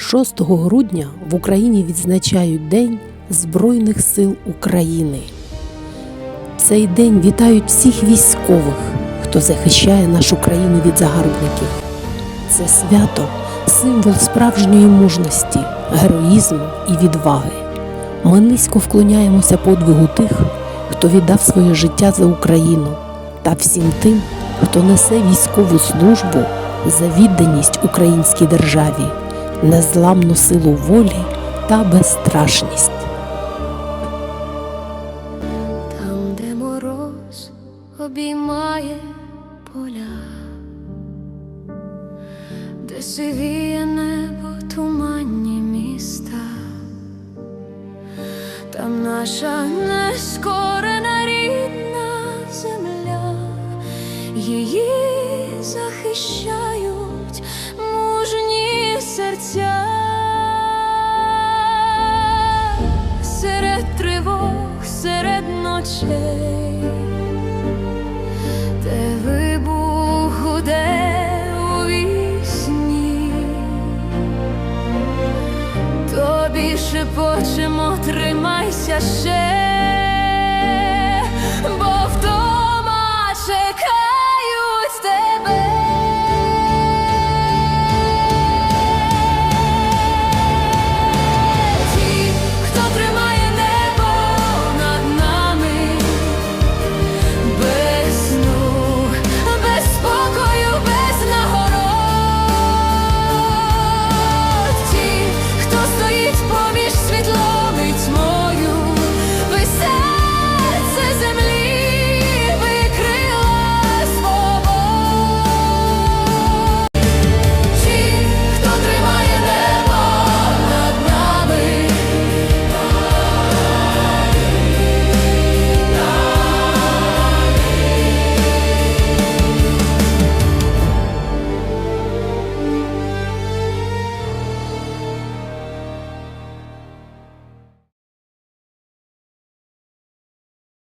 6 грудня в Україні відзначають День Збройних сил України. Цей день вітають всіх військових, хто захищає нашу країну від загарбників. Це свято символ справжньої мужності, героїзму і відваги. Ми низько вклоняємося подвигу тих, хто віддав своє життя за Україну, та всім тим, хто несе військову службу за відданість українській державі, незламну силу волі та безстрашність. Там, де мороз обіймає поля, де сивіє небо туманні міста, там наша нескорена рідна земля, її захищають ночей, де вибух гуде у вісні, тобі шепочемо, тримайся ще,